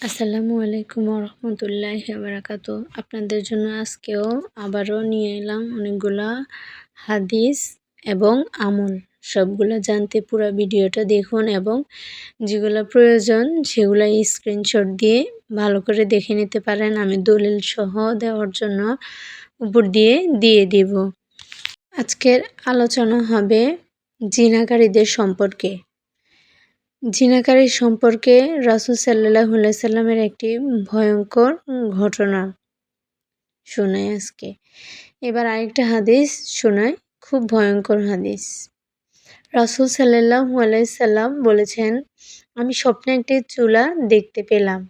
আসসালামু আলাইকুম রহমতুল্লাহ বারাকাত আপনাদের জন্য আজকেও আবারও নিয়ে এলাম অনেকগুলা হাদিস এবং আমল। সবগুলো জানতে পুরো ভিডিওটা দেখুন এবং যেগুলো প্রয়োজন সেগুলো স্ক্রিনশট দিয়ে ভালো করে দেখে নিতে পারেন। আমি দলিল সহ দেওয়ার জন্য উপর দিয়ে দিয়ে দিব। আজকের আলোচনা হবে জিনাকারীদের সম্পর্কে। জিনাকারী সম্পর্কে রাসুল সাল্লাহ সাল্লামের একটি ভয়ঙ্কর ঘটনা শোনাই আজকে। এবার আরেকটা হাদিস শোনায় খুব ভয়ঙ্কর হাদিস। রাসুল সাল্লাহ সাল্লাম বলেছেন, আমি স্বপ্নে একটি চুলা দেখতে পেলাম,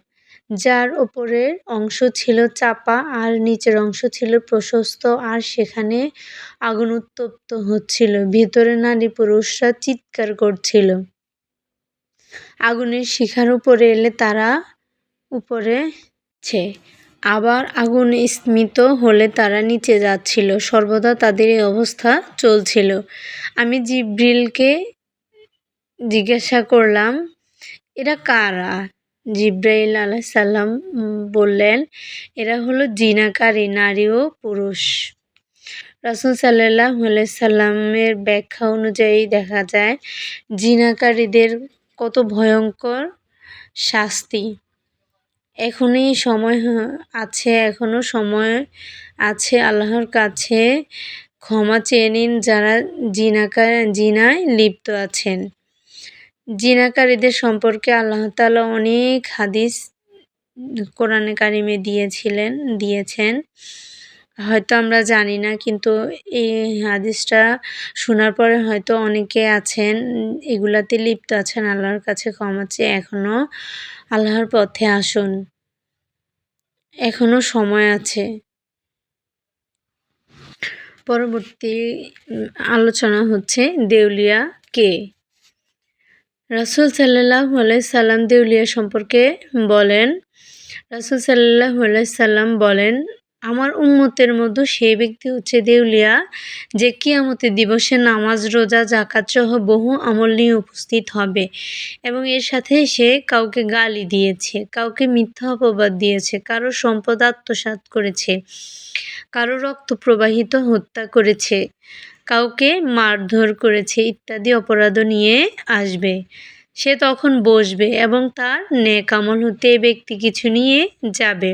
যার ওপরের অংশ ছিল চাপা আর নিচের অংশ ছিল প্রশস্ত আর সেখানে আগুন উত্তপ্ত হচ্ছিল। ভিতরে নারী পুরুষরা চিৎকার করছিল। আগুনের শিখার উপরে এলে তারা উপরে ছে। আবার আগুন স্মিত হলে তারা নিচে যাচ্ছিল। সর্বদা তাদের এই অবস্থা চলছিল। আমি জিব্রিলকে জিজ্ঞাসা করলাম, এরা কারা? জিব্রাইল আলাহ সাল্লাম বললেন, এরা হলো জিনাকারী নারী ও পুরুষ। রাসুল সাল্লাহ সাল্লামের ব্যাখ্যা অনুযায়ী দেখা যায়, জিনাকারীদের কত ভয়ঙ্কর শাস্তি। এখনই সময় আছে এখনও সময় আছে আল্লাহর কাছে ক্ষমা চেয়ে নিন যারা জিনাকার জিনায় লিপ্ত আছেন। জিনাকারীদের সম্পর্কে আল্লাহ তালা অনেক হাদিস কোরআনে কারিমে দিয়েছিলেন, দিয়েছেন। হয়তো আমরা জানি না, কিন্তু এই হাদিসটা শোনার পরে হয়তো অনেকে আছেন, এগুলাতে লিপ্ত আছেন, আল্লাহর কাছে ক্ষমা চেয়ে এখনও আল্লাহর পথে আসুন। এখনও সময় আছে। পরবর্তী আলোচনা হচ্ছে দেউলিয়া কে? রাসুল সাল্লাহ সাল্লাম দেউলিয়া সম্পর্কে বলেন। রাসুল সাল্লাহ সাল্লাম বলেন আমার উম্মতের মধ্যে সেই ব্যক্তি হচ্ছে দেউলিয়া, যে কিয়ামতের দিবসে নামাজ, রোজা জাকাত সহ বহু আমল নিয়ে উপস্থিত হবে এবং এর সাথে সে কাউকে গালি দিয়েছে, কাউকে মিথ্যা অপবাদ দিয়েছে, কারও সম্পদ আত্মসাত করেছে, কারও রক্ত প্রবাহিত হত্যা করেছে, কাউকে মারধর করেছে ইত্যাদি অপরাধ নিয়ে আসবে। সে তখন বসবে এবং তার নেক আমল হতে ব্যক্তি কিছু নিয়ে যাবে।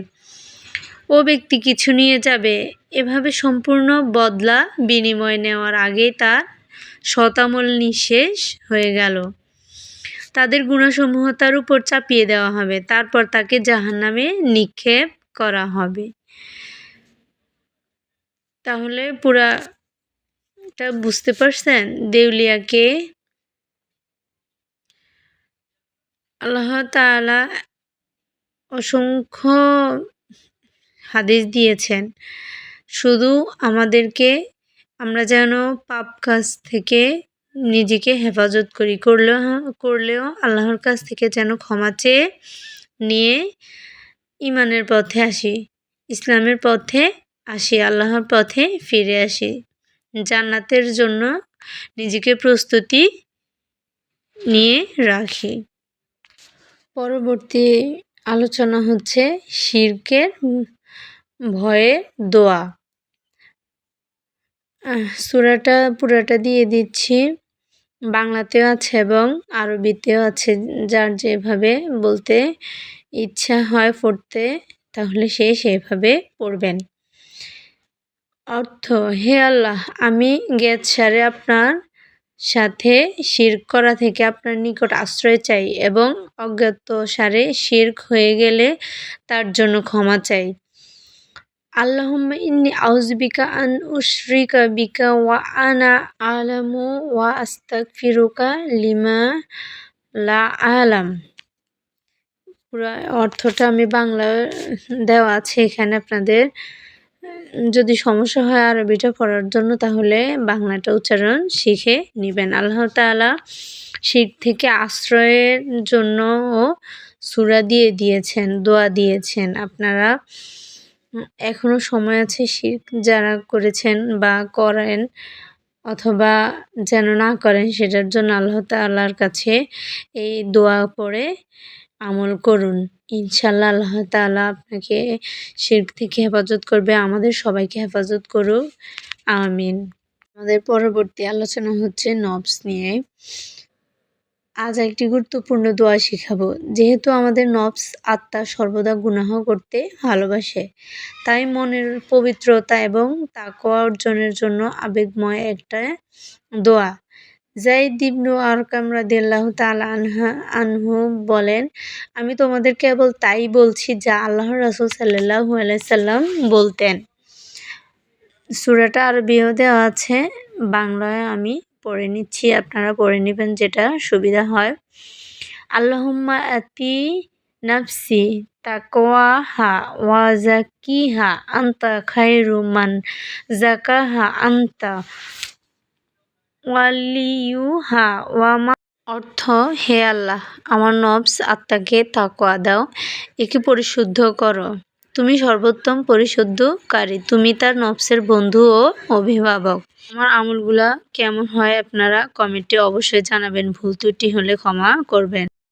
ও ব্যক্তি কিছু নিয়ে যাবে। এভাবে সম্পূর্ণ বদলা বিনিময় নেওয়ার আগেই তার শতামল নিঃশেষ হয়ে গেল। তাদের গুণাসমূহ তার উপর চাপিয়ে দেওয়া হবে। তারপর তাকে জাহান নামে নিক্ষেপ করা হবে। তাহলে পুরাটা বুঝতে পারছেন? দেউলিয়াকে আল্লাহ তালা অসংখ্য হাদিস দিয়েছেন। শুধু আমাদেরকে আমরা যেন পাপ কাজ থেকে নিজেকে হেফাজত করি। করলেও করলেও আল্লাহর কাছ থেকে যেন ক্ষমা চেয়ে নিয়ে ইমানের পথে আসি, ইসলামের পথে আসি, আল্লাহর পথে ফিরে আসি। জান্নাতের জন্য নিজেকে প্রস্তুতি নিয়ে রাখি। পরবর্তী আলোচনা হচ্ছে শির্কের ভয়ে দোয়া। সুরাটা পুরাটা দিয়ে দিচ্ছি। বাংলাতেও আছে এবং আরবিতেও আছে। যার যেভাবে বলতে ইচ্ছা হয় পড়তে, তাহলে সে সেভাবে পড়বেন। অর্থ, হে আল্লাহ, আমি গেত সারে আপনার সাথে শির্ক করা থেকে আপনার নিকট আশ্রয় চাই এবং অজ্ঞাত সারে শির্ক হয়ে গেলে তার জন্য ক্ষমা চাই। আল্লাহুম্মা ইন্নি আউজবিকা আন উশরিকা বিকা ওয়া আনা আলামু ওয়া আস্তাগফিরুকা লিমা লা আলাম পুরো অর্থটা আমি বাংলা দেওয়া আছে এখানে আপনাদের। যদি সমস্যা হয় আরবিটা পড়ার জন্য তাহলে বাংলাটা উচ্চারণ শিখে নেবেন। আল্লাহ তালা শিখ থেকে আশ্রয়ের জন্য সুরা দিয়ে দিয়েছেন, দোয়া দিয়েছেন। আপনারা এখনও সময় আছে শিখ যারা করেছেন বা করেন অথবা যেন না করেন সেটার জন্য আল্লাহ তাল্লাহর কাছে এই দোয়া পড়ে আমল করুন। ইনশাল্লাহ আল্লাহ তাআলা আপনাকে শিরক থেকে হেফাজত করবে, আমাদের সবাইকে হেফাজত করুক। আমিন। আমাদের পরবর্তী আলোচনা হচ্ছে নবস নিয়ে। আজ একটি গুরুত্বপূর্ণ দোয়া শিখাবো। যেহেতু আমাদের নবস আত্মা সর্বদা গুনাহ করতে ভালোবাসে, তাই মনের পবিত্রতা এবং তাকওয়া অর্জনের জন্য আবেগময় একটা দোয়া। জাইদ ইবনু আরকাম রাদিয়াল্লাহু তাআলা আনহা, আনহু বলেন, আমি তোমাদের কেবল তাই বলছি যা আল্লাহর রাসুল সাল্লাল্লাহু আলাইহি সাল্লাম বলতেন। সুরাটা আরবিও দেওয়া আছে, বাংলায় আমি পড়ে নিচ্ছি, আপনারা পড়ে নেবেন যেটা সুবিধা হয়। আল্লাহম্মা আতি নাফসি তাকওয়াহা ওয়া জাকিহা আনতা খায়রু মান জাকাহা আনতা ওয়ালিয়ুহা ওয়া মা অর্থ, হে আল্লাহ, আমার নবস আত্মাকে তাকওয়া দাও, একে পরিশুদ্ধ করো। তুমি সর্বোত্তম পরিশুদ্ধকারী তুমি তার নফসের বন্ধু ও অভিভাবক। আমার আমলগুলা কেমন হয় আপনারা কমেন্টে অবশ্যই জানাবেন। ভুল ত্রুটি হলে ক্ষমা করবেন।